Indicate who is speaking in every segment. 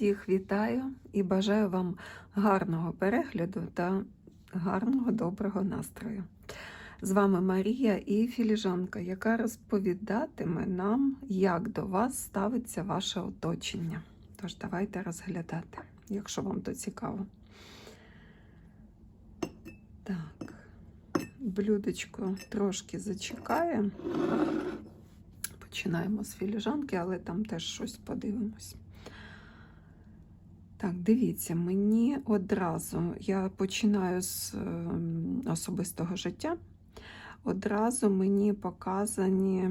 Speaker 1: Всіх вітаю і бажаю вам гарного перегляду та гарного доброго настрою. З вами Марія і філіжанка, яка розповідатиме нам, як до вас ставиться ваше оточення. Тож давайте розглядати, якщо вам то цікаво. Так, блюдечко трошки зачекає. Починаємо з філіжанки, але там теж щось подивимось. Так, дивіться, мені одразу, я починаю з ем, особистого життя. Одразу мені показані,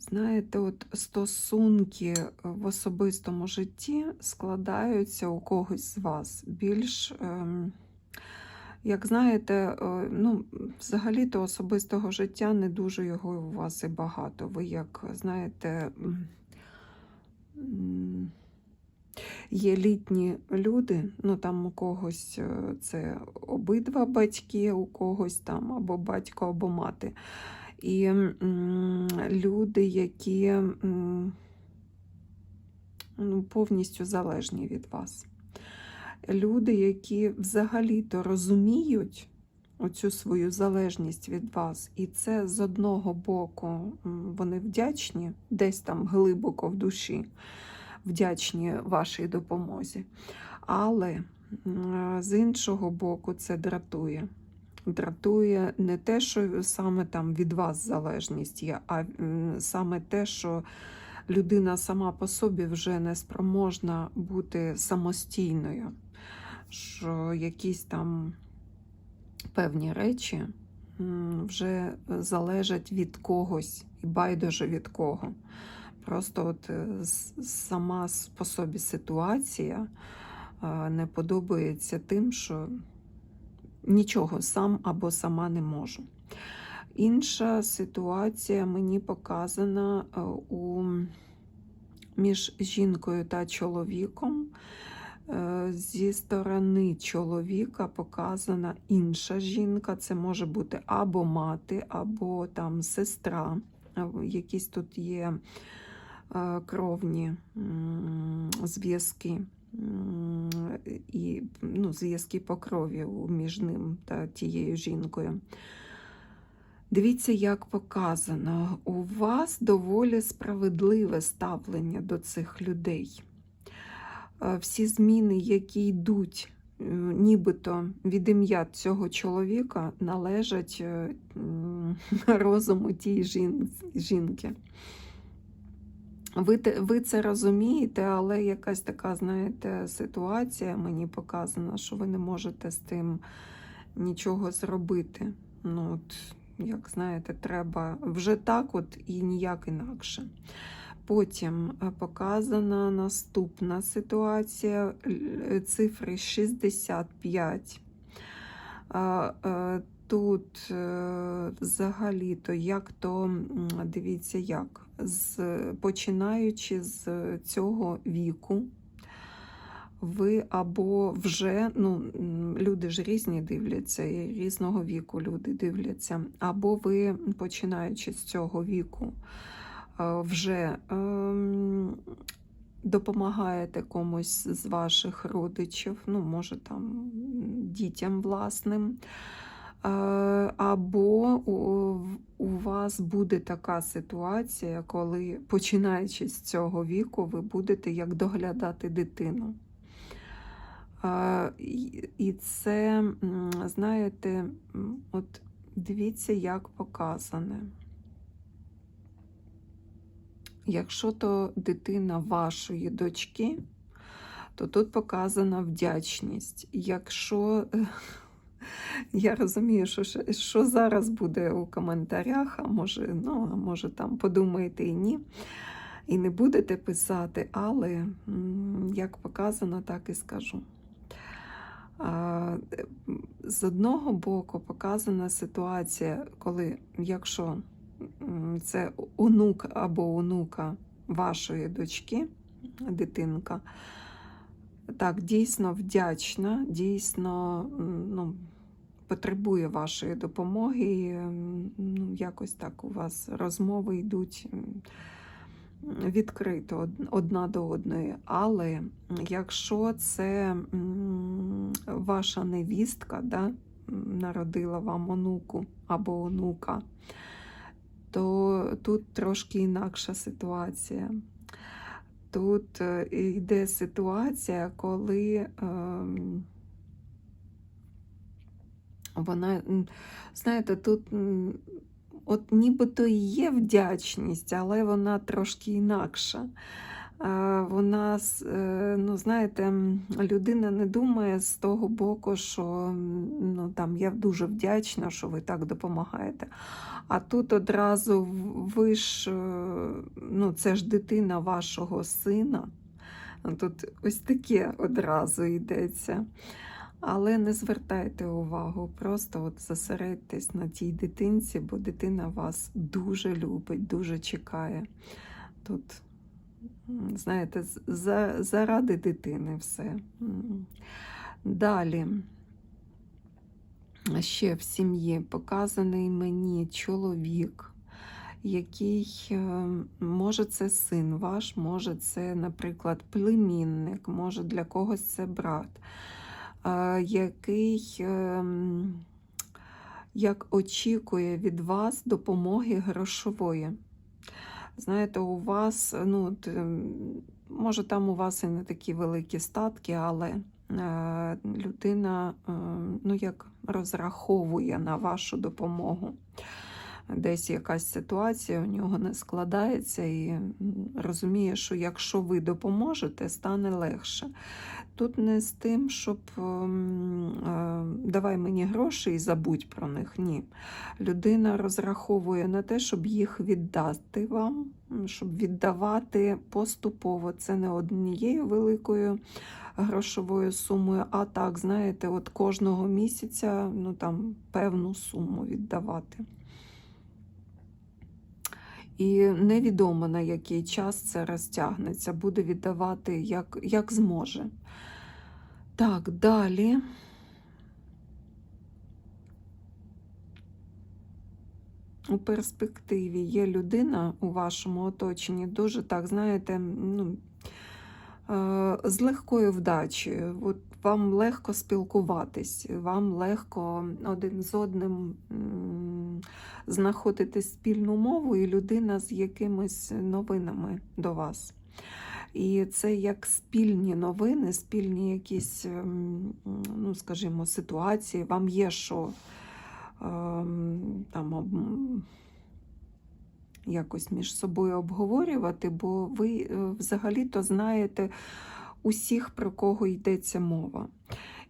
Speaker 1: знаєте, от стосунки в особистому житті складаються у когось з вас більш. ем, як знаєте, е, ну, взагалі-то особистого життя не дуже його у вас і багато. Ви, як знаєте, є літні люди, ну там у когось е, це обидва батьки, у когось там або батько, або мати. І м, люди, які м, ну, повністю залежні від вас люди, які взагалі-то розуміють оцю свою залежність від вас, і це з одного боку вони вдячні, десь там глибоко в душі, вдячні вашій допомозі. Але з іншого боку, це дратує. Дратує не те, що саме там від вас залежність є, а саме те, що людина сама по собі вже не спроможна бути самостійною що якісь там певні речі вже залежать від когось і байдуже від кого. Просто от е, сама по собі ситуація е, не подобається тим, що нічого сам або сама не можу. Інша ситуація мені показана е, у, між жінкою та чоловіком. Е, Зі сторони чоловіка показана інша жінка. Це може бути або мати, або там сестра. Якісь тут є е, кровні зв'язки. І ну, зв'язки по крові між ним та тією жінкою. Дивіться, як показано, у вас доволі справедливе ставлення до цих людей. Е, Всі зміни, які йдуть е, нібито від ім'я цього чоловіка, належать е, розуму тієї жінки. Ви, ви це розумієте, але якась така, знаєте, ситуація мені показана, що ви не можете з тим нічого зробити. Ну, от, як знаєте, треба вже так от і ніяк інакше. Потім е, показана наступна ситуація, цифри 65. Е, Тут е, взагалі-то як то, дивіться, як, з, починаючи з цього віку, ви або вже, ну, люди ж різні дивляться, і різного віку люди дивляться, або ви, починаючи з цього віку, е, вже ем, допомагаєте комусь з ваших родичів, ну, може там дітям власним. Е, Або у, вас буде така ситуація, коли, починаючи з цього віку, ви будете як доглядати дитину. Е, і це, знаєте, от дивіться, як показане. Якщо то дитина вашої дочки, то тут показана вдячність. Якщо е, я розумію, що, що зараз буде у коментарях, а може, ну, а може там подумаєте і ні, і не будете писати, але як показано, так і скажу. Е, З одного боку показана ситуація, коли якщо це онук або онука вашої дочки, дитинка, так, дійсно вдячна, дійсно ну, потребує вашої допомоги. Ну, якось так у вас розмови йдуть відкрито одна до одної. Але якщо це ваша невістка, да, народила вам онуку або онука, то тут трошки інакша ситуація. Тут е, йде ситуація, коли ем, вона, знаєте, тут от нібито і є вдячність, але вона трошки інакша. Вона, е, ну, знаєте, людина не думає з того боку, що ну, там, я дуже вдячна, що ви так допомагаєте. А тут одразу ви ж, е, ну, це ж дитина вашого сина. Тут ось таке одразу йдеться. Але не звертайте увагу, просто от зосередьтесь на тій дитинці, бо дитина вас дуже любить, дуже чекає. Тут, знаєте, за, заради дитини все. Далі. Ще в сім'ї показаний мені чоловік, який, е, може, це син ваш, може, це, наприклад, племінник, може для когось це брат, е, який ем, як очікує від вас допомоги грошової. Знаєте, у вас, ну, ем, може, там у вас і не такі великі статки, але е, людина е, ну, як розраховує на вашу допомогу. Десь якась ситуація у нього не складається і розуміє, що якщо ви допоможете, стане легше. Тут не з тим, щоб ем, е, давай мені гроші і забудь про них. Ні. Людина розраховує на те, щоб їх віддати вам, щоб віддавати поступово. Це не однією великою грошовою сумою, а так, знаєте, от кожного місяця ну, там, певну суму віддавати. І невідомо на який час це розтягнеться, буде віддавати як, як зможе. Так, далі. У перспективі є людина у вашому оточенні, дуже так, знаєте, ну, з легкою вдачею. От вам легко спілкуватись, вам легко один з одним знаходити спільну мову, і людина з якимись новинами до вас. І це як спільні новини, спільні якісь, ем, ну, скажімо, ситуації. Вам є що ем, там якось між собою обговорювати, бо ви е, взагалі-то знаєте усіх, про кого йдеться мова.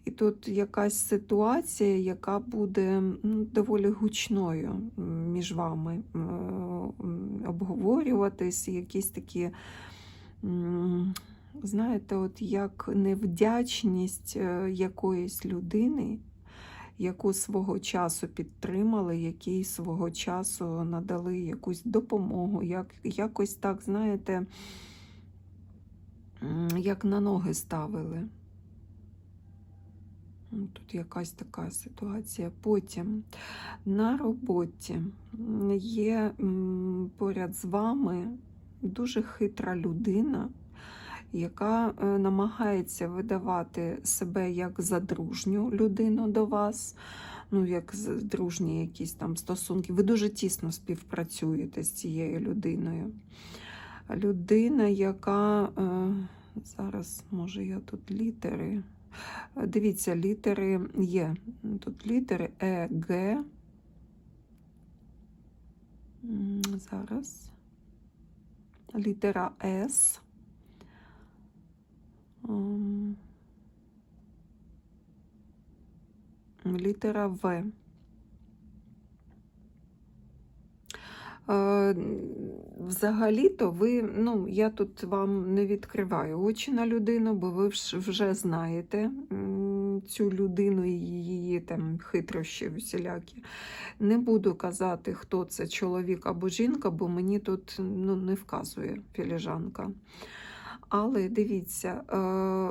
Speaker 1: І тут якась ситуація, яка буде ну, доволі гучною між вами е, обговорюватись, якісь такі, знаєте, от як невдячність е, якоїсь людини, яку свого часу підтримали, якій свого часу надали якусь допомогу, як, якось так, знаєте, як на ноги ставили. Ну, Тут якась така ситуація. Потім на роботі є поряд з вами дуже хитра людина, яка е, намагається видавати себе як задружню людину до вас, ну, як дружні якісь там стосунки. Ви дуже тісно співпрацюєте з цією людиною. Людина, яка е, зараз, може, я тут літери. Е, Дивіться, літери є. Тут літери Е, Г. Зараз. Літера С. Літера В. Е, Взагалі-то ви, ну, я тут вам не відкриваю очі на людину, бо ви вже знаєте цю людину і її там хитрощі всілякі. Не буду казати, хто це чоловік або жінка, бо мені тут ну, не вказує філіжанка. Але дивіться, е,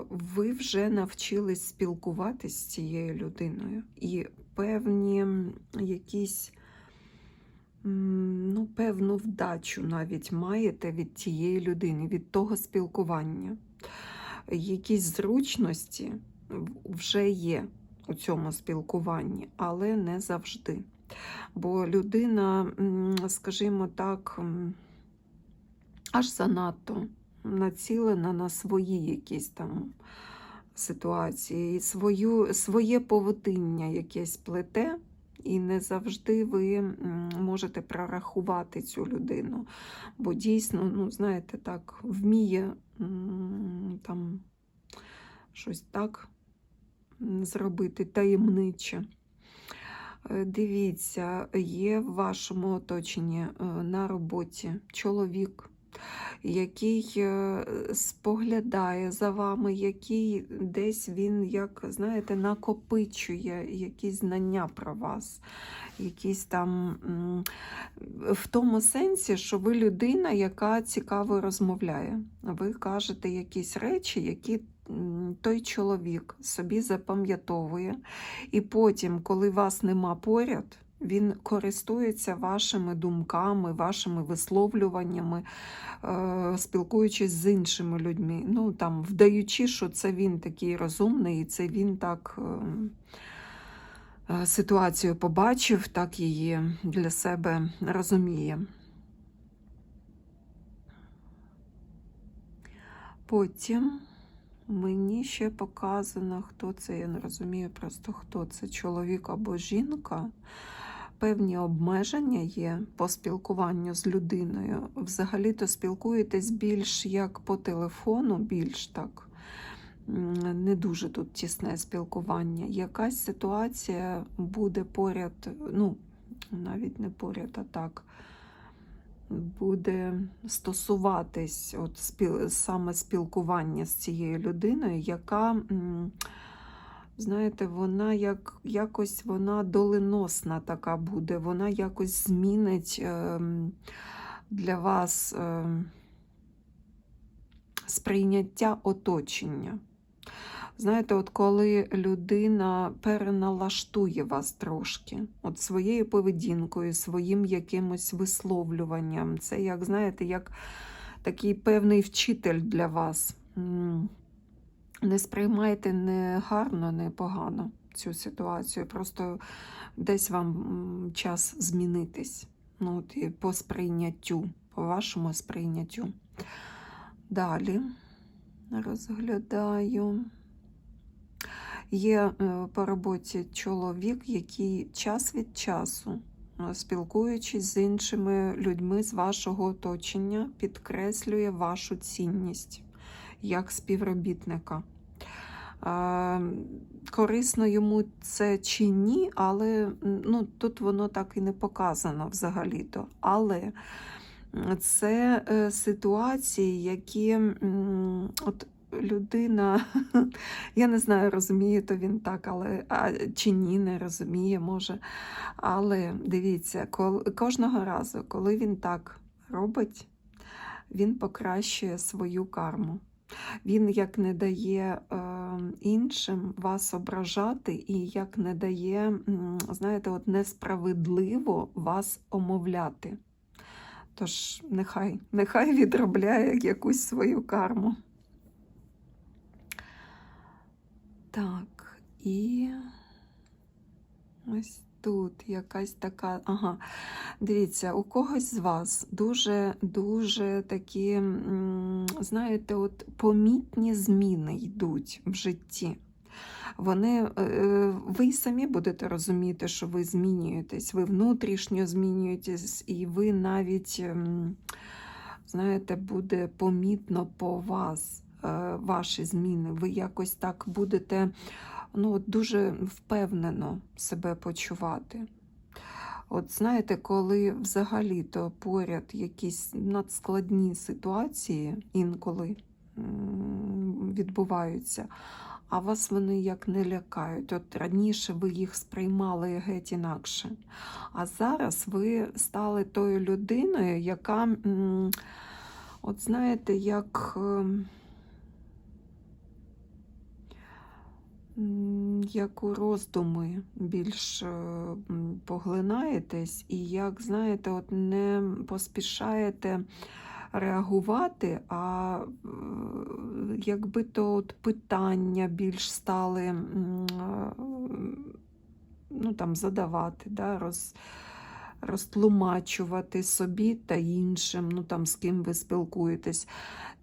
Speaker 1: ви вже навчились спілкуватись з цією людиною, і певні якісь ну, певну вдачу навіть маєте від тієї людини, від того спілкування. Якісь зручності вже є у цьому спілкуванні, але не завжди. Бо людина, скажімо так, аж занадто націлена на свої якісь там ситуації, свою, своє поведіння якесь плете, і не завжди ви можете прорахувати цю людину. Бо дійсно, ну, знаєте, так, вміє там щось так зробити таємниче. Е, Дивіться, є в вашому оточенні е, на роботі чоловік, який е, споглядає за вами, який десь він, як знаєте, накопичує якісь знання про вас, якісь там в тому сенсі, що ви людина, яка цікаво розмовляє. Ви кажете якісь речі, які той чоловік собі запам'ятовує. І потім, коли вас нема поряд, він користується вашими думками, вашими висловлюваннями, е, спілкуючись з іншими людьми. Ну, там, вдаючи, що це він такий розумний, і це він так е, е, ситуацію побачив, так її для себе розуміє. Потім мені ще показано, хто це, я не розумію просто хто це, чоловік або жінка. Певні обмеження є по спілкуванню з людиною. Взагалі-то спілкуєтесь більш як по телефону, більш так. Не дуже тут тісне спілкування. Якась ситуація буде поряд, ну, навіть не поряд, а так буде стосуватись от спіл, саме спілкування з цією людиною, яка, знаєте, вона як, якось вона доленосна така буде, вона якось змінить ем, для вас ем, сприйняття оточення. Знаєте, от коли людина переналаштує вас трошки, от своєю поведінкою, своїм якимось висловлюванням, це як, знаєте, як такий певний вчитель для вас. Не сприймайте не гарно, не погано цю ситуацію. Просто десь вам час змінитись. Ну, от, і по сприйняттю, по вашому сприйняттю. Далі розглядаю. Є е, по роботі чоловік, який час від часу, е, спілкуючись з іншими людьми з вашого оточення, підкреслює вашу цінність як співробітника. Е, Корисно йому це чи ні, але ну, тут воно так і не показано взагалі-то. Але це е, ситуації, які от людина, я не знаю, розуміє то він так, але а, чи ні, не розуміє, може. Але дивіться, кол, кожного разу, коли він так робить, він покращує свою карму. Він як не дає е, іншим вас ображати, і як не дає, знаєте, от несправедливо вас омовляти. Тож нехай, нехай відробляє якусь свою карму. Так, і ось тут якась така. Ага, дивіться, у когось з вас дуже дуже такі, знаєте, от помітні зміни йдуть в житті. Вони, е, ви й самі будете розуміти, що ви змінюєтесь, ви внутрішньо змінюєтесь, і ви навіть, ем, знаєте, буде помітно по вас е, ваші зміни. Ви якось так будете ну, дуже впевнено себе почувати. От знаєте, коли взагалі-то поряд якісь надскладні ситуації інколи відбуваються, а вас вони як не лякають. От раніше ви їх сприймали геть інакше. А зараз ви стали тою людиною, яка, от знаєте, як. ем, м, як у роздуми більш е, поглинаєтесь, і як, знаєте, от не поспішаєте реагувати, а е, якби то от питання більш стали е, ну, там, задавати, да, роз, розтлумачувати собі та іншим, ну, там, з ким ви спілкуєтесь.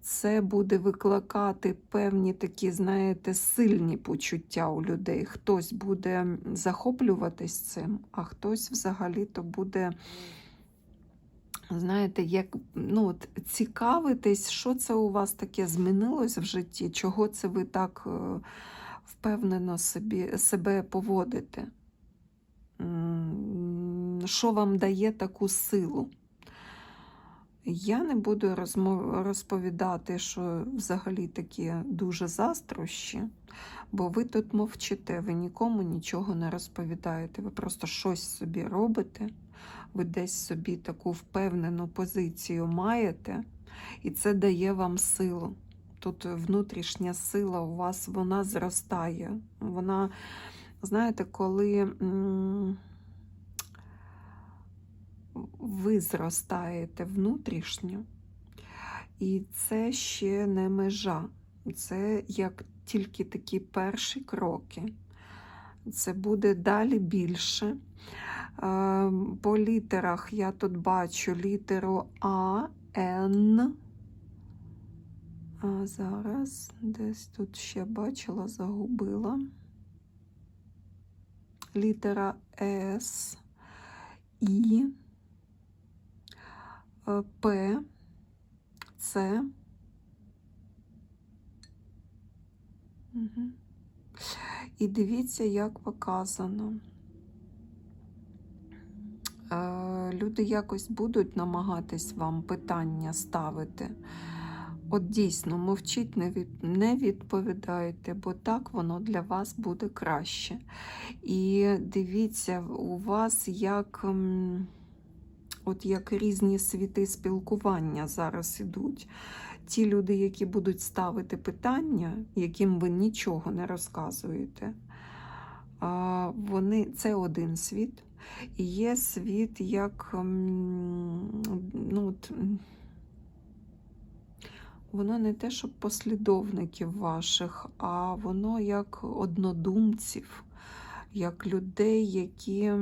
Speaker 1: Це буде викликати певні такі, знаєте, сильні почуття у людей. Хтось буде захоплюватись цим, а хтось взагалі-то буде, знаєте, як ну, от, цікавитись, що це у вас таке змінилось в житті, чого це ви так е, впевнено собі, себе поводите. Що вам дає таку силу? Я не буду розповідати, що взагалі такі дуже застрощі, бо ви тут мовчите, ви нікому нічого не розповідаєте. Ви просто щось собі робите, ви десь собі таку впевнену позицію маєте, і це дає вам силу. Тут внутрішня сила у вас вона зростає. Вона, знаєте, коли. Ви зростаєте внутрішньо, і це ще не межа. Це як тільки такі перші кроки. Це буде далі більше. Е, По літерах я тут бачу літеру А, Н. А зараз десь тут ще бачила, загубила. Літера С, І. Е, П, С. Угу. І дивіться, як показано. Е, Люди якось будуть намагатись вам питання ставити. От дійсно, мовчіть, не від- не відповідайте, бо так воно для вас буде краще. І дивіться, у вас як. От як різні світи спілкування зараз ідуть. Ті люди, які будуть ставити питання, яким ви нічого не розказуєте, вони, це один світ. І є світ як ну, от, воно не те, щоб послідовників ваших, а воно як однодумців як людей, які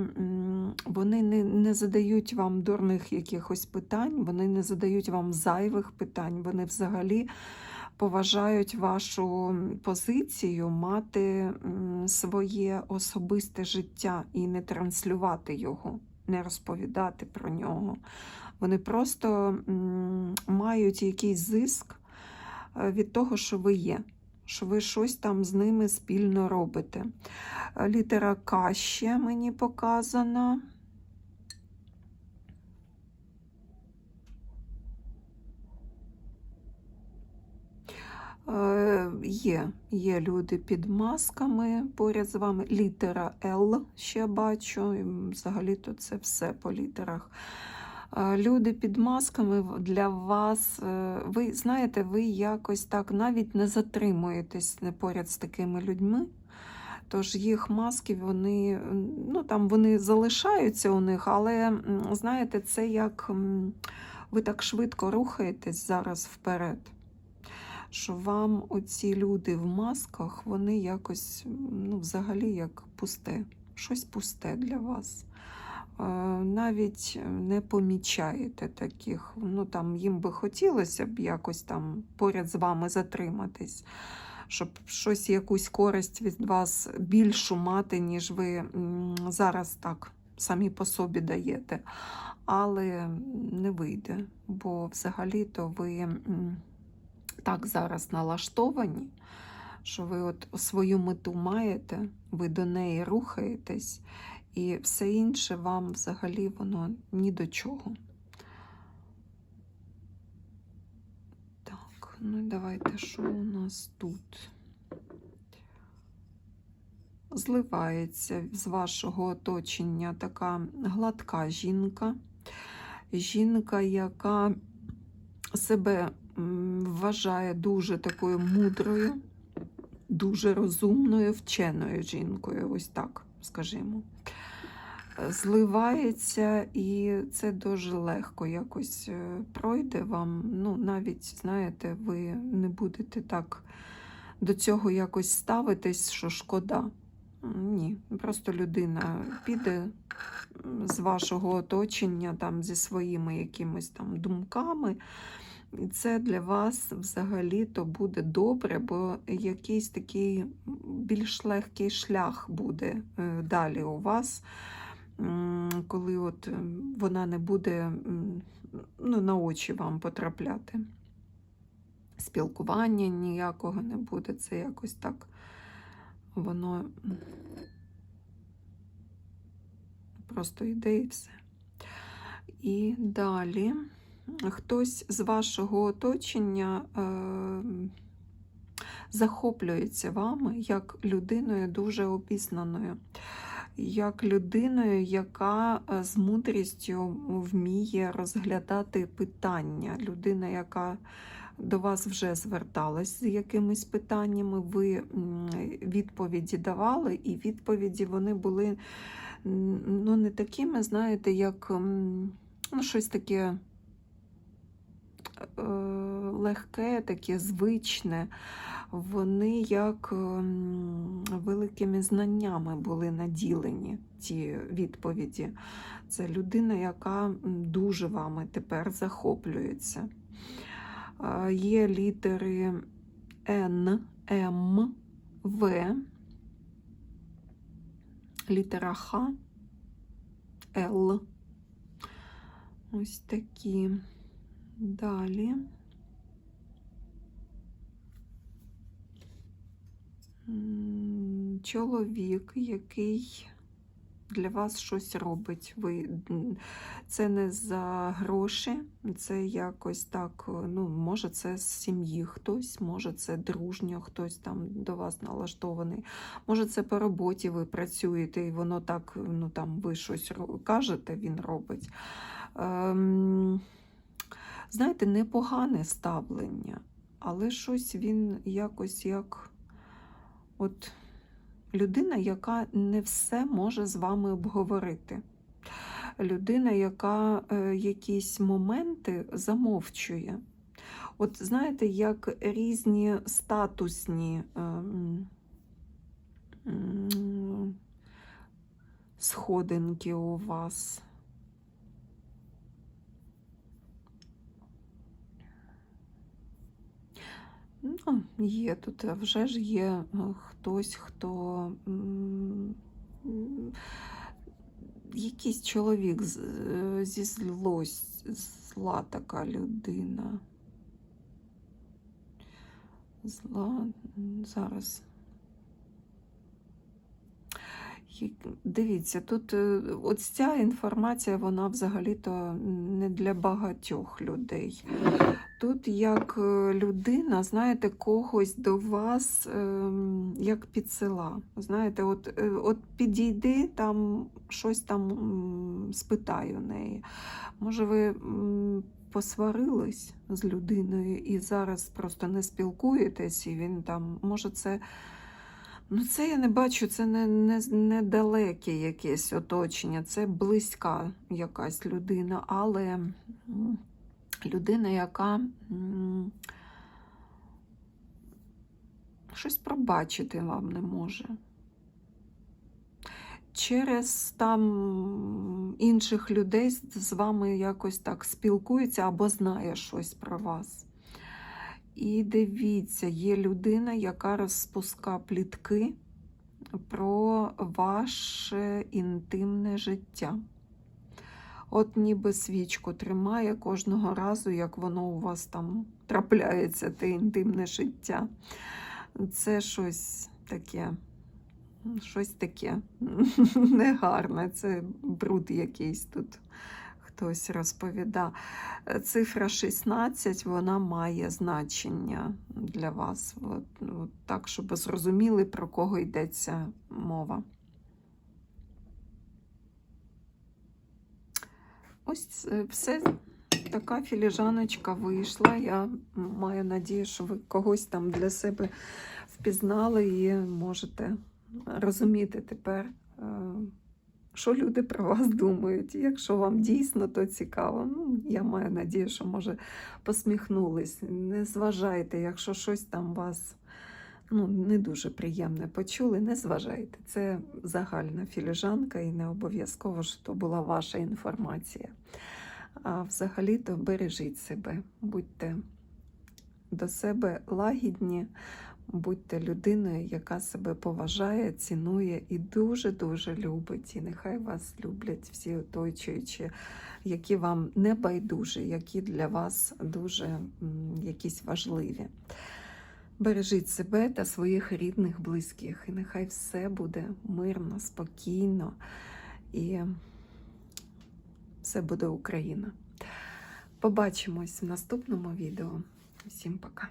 Speaker 1: вони не, не задають вам дурних якихось питань, вони не задають вам зайвих питань, вони взагалі поважають вашу позицію мати своє особисте життя і не транслювати його, не розповідати про нього. Вони просто мають якийсь зиск е, від того, що ви є, що ви щось там з ними спільно робите. Літера К ще мені показана. Е, Є, є люди під масками поряд з вами. Літера Л ще бачу. Взагалі-то це все по літерах. Люди під масками для вас, е, ви знаєте, ви якось так навіть не затримуєтесь не поряд з такими людьми. Тож їх маски, вони, ну, там вони залишаються у них, але знаєте, це як ви так швидко рухаєтесь зараз вперед. Що вам оці люди в масках, вони якось ну, взагалі як пусте, щось пусте для вас. Е, Навіть не помічаєте таких. Ну там їм би хотілося б якось там поряд з вами затриматись, щоб щось, якусь користь від вас більшу мати, ніж ви зараз так самі по собі даєте. Але не вийде, бо взагалі-то ви так зараз налаштовані, що ви от свою мету маєте, ви до неї рухаєтесь, і все інше вам взагалі воно ні до чого. Так, ну давайте, що у нас тут? Зливається з вашого оточення така гладка жінка. Жінка, яка себе вважає дуже такою мудрою, дуже розумною, вченою жінкою, ось так скажімо. Зливається, і це дуже легко якось е, пройде вам. Ну, навіть, знаєте, ви не будете так до цього якось ставитись, що шкода. Ні, просто людина піде з вашого оточення там, зі своїми якимись там думками. І це для вас взагалі-то буде добре, бо якийсь такий більш легкий шлях буде е, далі у вас, коли от е, вона не буде ну, на очі вам потрапляти. Спілкування ніякого не буде, це якось так воно просто йде і все. І далі хтось з вашого оточення е, захоплюється вами як людиною дуже обізнаною, як людиною, яка е, з мудрістю вміє розглядати питання, людина, яка до вас вже зверталась з якимись питаннями, ви відповіді давали, і відповіді вони були ну, не такими, знаєте, як ну, щось таке е, легке, таке звичне. Вони як великими знаннями були наділені, ці відповіді. Це людина, яка дуже вами тепер захоплюється. Е, Є літери Н, М, В, літера Х, Л. Ось такі. Далі. М, Чоловік, який для вас щось робить. Ви, це не за гроші, це якось так, ну, може, це з сім'ї хтось, може, це дружньо, хтось там до вас налаштований. Може, це по роботі ви працюєте, і воно так, ну там ви щось кажете, він робить. Ем, знаєте, непогане ставлення, але щось він якось як от людина, яка не все може з вами обговорити. Людина, яка е, якісь моменти замовчує. От знаєте, як різні статусні м, сходинки у вас. Ну, є тут, а вже ж є е, хтось, хто якийсь чоловік е, зі злость, зла така людина. Зла зараз. Дивіться, тут е, от ця інформація, вона взагалі-то не для багатьох людей. Тут як е, людина, знаєте, когось до вас ем, як підсила. Знаєте, от, е, от підійди там, щось там у неї. Може, ви посварились з людиною і зараз просто не спілкуєтесь, і він там, може, це. Ну, це я не бачу, це не, не, недалеке якесь оточення, це близька якась людина, але людина, яка щось пробачити вам не може. Через там інших людей з вами якось так спілкується або знає щось про вас. І дивіться, є людина, яка розпуска плітки про ваше інтимне життя. От ніби свічку тримає кожного разу, як воно у вас там трапляється, те інтимне життя. Це щось таке, щось таке негарне, це бруд якийсь тут хтось розповіда. Цифра 16 вона має значення для вас. От, от так, щоб зрозуміли, про кого йдеться мова. Ось це все така філіжаночка вийшла. Я маю надію, що ви когось там для себе впізнали і можете розуміти тепер, е, що люди про вас думають. Якщо вам дійсно то цікаво, ну, я маю надію, що може посміхнулись. Не зважайте, якщо щось там вас ну, не дуже приємне почули, не зважайте. Це загальна філіжанка і не обов'язково, що то була ваша інформація. А взагалі-то бережіть себе, будьте до себе лагідні, будьте людиною, яка себе поважає, цінує і дуже-дуже любить. І нехай вас люблять всі оточуючі, які вам не байдужі, які для вас дуже якісь важливі. Бережіть себе та своїх рідних, близьких, і нехай все буде мирно, спокійно і все буде Україна. Побачимось в наступному відео. Всім пока.